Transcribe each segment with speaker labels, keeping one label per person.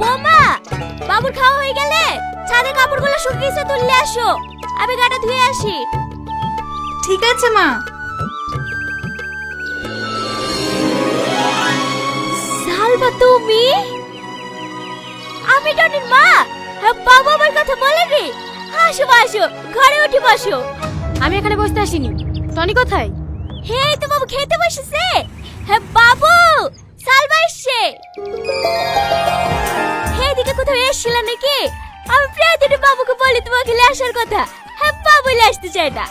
Speaker 1: বৌমা বাবুর খাওয়া হয়ে গেলে ছাদে কাপড়গুলো শুকিয়েছে তুললে আসো। আমি গাটা ধুয়ে আসি।
Speaker 2: ঠিক আছে মা।
Speaker 1: সালমা তুমি? আমি টনির মা। হ্যাঁ, বাবা আমার কথা বলেনি। আসো আসো। ঘরে উঠে বসো।
Speaker 3: আমি এখানে বসতে আসিনি। টনি কোথায়?
Speaker 1: হে তো বাবু খেতে বসেছে। হ্যাঁ বাবু! সালমা এসছে হে এদিকে কোথাও এসছিল নাকি? আমি প্রায় দিনে বাবুকে বলি তোমাকে নিয়ে আসার কথা। হ্যাঁ বাবু আসতে চায় না।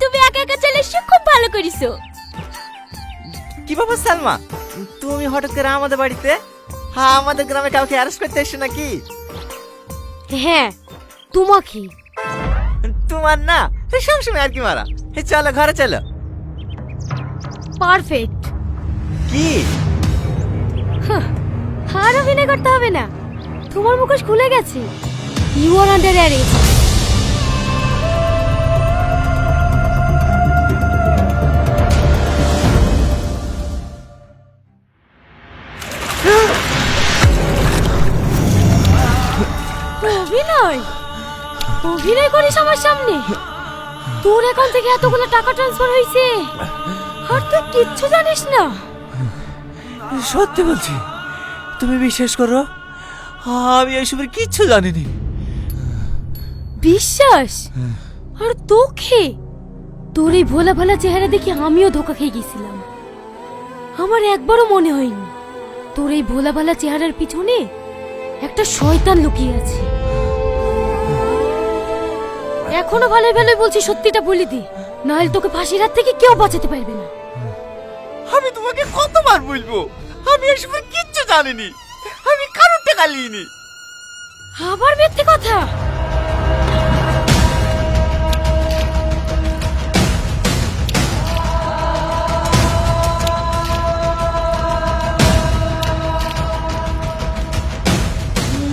Speaker 1: তুমি একা একা চলে এসছো খুব ভালো করিছো।
Speaker 4: কি ব্যাপার সালমা? তুমি হঠাৎ করে আমাদের বাড়িতে? হ্যাঁ আমাদের গ্রামে কাউকে অ্যারেস্ট করতে এসছো নাকি?
Speaker 3: হ্যাঁ তোমাকে।
Speaker 4: তোমার না সবসময় আর কি মারা। চলো ঘরে চলো।
Speaker 3: পারফেক্ট।
Speaker 4: কি?
Speaker 3: আর অভিনয় করতে হবে না। তোমার মুখোশ খুলে গেছে। ইউ আর আন্ডার অ্যারেস্ট অভিনয়? অভিনয় করিস আমার সামনে? তোর অ্যাকাউন্ট থেকে এতগুলো টাকা ট্রান্সফার হয়েছে আর তুই কিচ্ছু জানিস না।
Speaker 4: সত্যি বলছি তুমি বিশ্বাস করো আমি এসবের কিচ্ছু জানিনি।
Speaker 3: বিশ্বাস? আর তোকে? তোর এই ভোলা ভালা চেহারা দেখে আমিও ধোকা খেয়ে গেছিলাম। আমার একবারও মনে হয়নি তোর এই ভোলা ভালা চেহারার পিছনে একটা শয়তান লুকিয়ে আছে। এখনও ভালো ভালো বলছি সত্যিটা বলি দি নাহলে তোকে ফাঁসির হাত থেকে কেউ বাঁচাতে পারবে না।
Speaker 4: আমি তোমাকে কতবার বলব? আমি এসবের কিচ্ছু জানিনি। আমি কারোর টাকা নিইনি।
Speaker 3: আবার মিথ্যে কথা?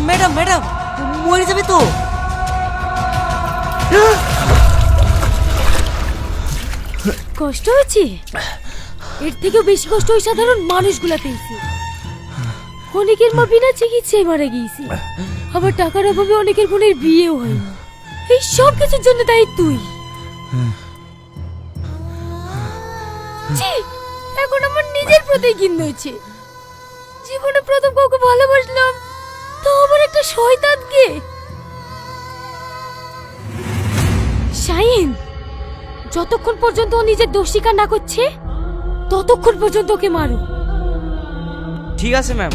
Speaker 4: ম্যাডাম ম্যাডাম মরে যাবে তো।
Speaker 3: কষ্ট হয়েছে? এর থেকেও বেশি কষ্ট ওই সাধারণ মানুষগুলা পেয়েছে। অনেকের মা বিনা চিকিৎসায় মারা গিয়েছে। আবার টাকার অভাবে অনেকের বোনের বিয়েও হয়নি। এই সব কিছুর জন্য দায়ী তুই। এখন আমার নিজের প্রতি ঘিন্ন হয়েছে জীবনে প্রথম কাউকে ভালোবাসলাম, তো আবার একটা শয়তানকে। শাইন যতক্ষণ পর্যন্ত ও নিজের দোষ স্বীকার না করছে ততক্ষণ পর্যন্ত ওকে মারো।
Speaker 5: ঠিক আছে ম্যাম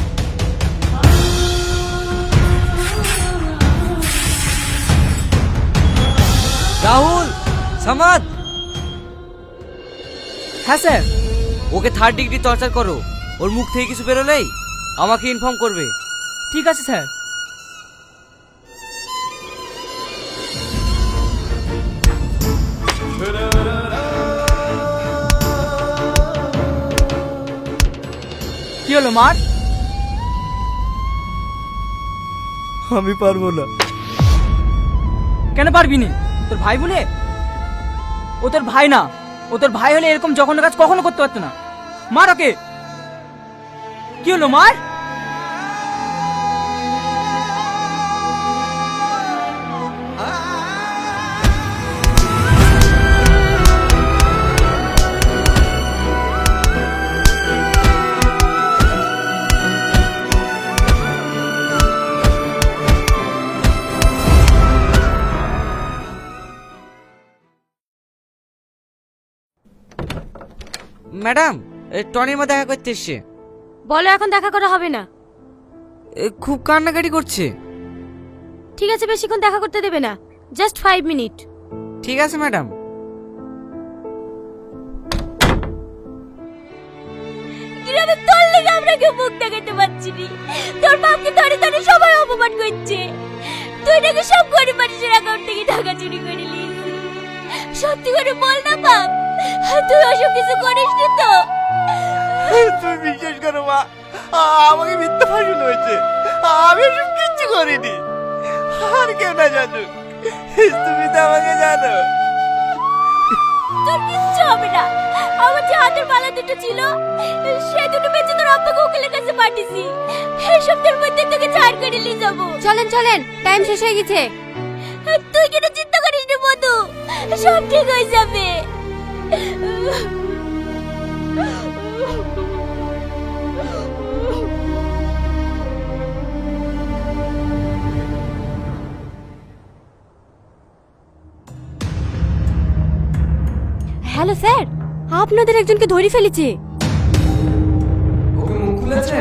Speaker 5: রাহুল সামাদ।
Speaker 6: হ্যাঁ sir.
Speaker 5: Okay third degree torture করো। ওর মুখ থেকে কিছু বেরোলেই আমাকে ইনফর্ম করবে।
Speaker 6: ঠিক আছে স্যার। কি হলো মার?
Speaker 4: আমি পারব না।
Speaker 6: কেন পারবি নি? তোর ভাই বলে ও তোর ভাই না। ও তোর ভাই হলে এরকম জঘন্য কাজ কখনো করতে পারতো না। মার ওকে। কি হলো মার?
Speaker 5: ম্যাডাম টনির মা দেখা করতে এসছে।
Speaker 3: বলো এখন দেখা করা হবে না।
Speaker 5: খুব কান্নাকাটি করছে।
Speaker 3: ঠিক আছে বেশিক্ষণ দেখা করতে দেবে না। Just five minute.
Speaker 5: ঠিক আছে ম্যাডাম।
Speaker 1: গ্রামে তোর লেগে আমরা কেউ মুখ দেখাতে পারছি নি? তোর বাপকে ধরে ধরে সবাই অপমান করছে। তুই নাকি সব গরিব মানুষের অ্যাকাউন্ট থেকে টাকা চুরি করে নিয়েছিস। সত্যি করে বল না বাপ। তুই ওসব কিছু করিস নি তো।
Speaker 4: তুমি বিশ্বাস করো মা আমাকে মিথ্যা ফাঁসুন হয়েছে। আমি এসব কিচ্ছু করিনি। আর কেউ না জানুক। তুমি তো আমাকে জানো।
Speaker 1: তোর কিচ্ছু হবে না। আমার যে হাতের মালা দুটো ছিল দিছি এই সপ্তাহের মধ্যে তোকে ছাড় করে নিয়ে যাব।
Speaker 3: চলেন চলেন টাইম শেষ হয়ে গেছে।
Speaker 1: তুই কেন চিন্তা করিস না মধু? সব ঠিক হয়ে যাবে।
Speaker 3: হ্যালো স্যার আপনাদের একজনকে ধরে ফেলেছে।
Speaker 7: ওকে মুখ খুলেছে?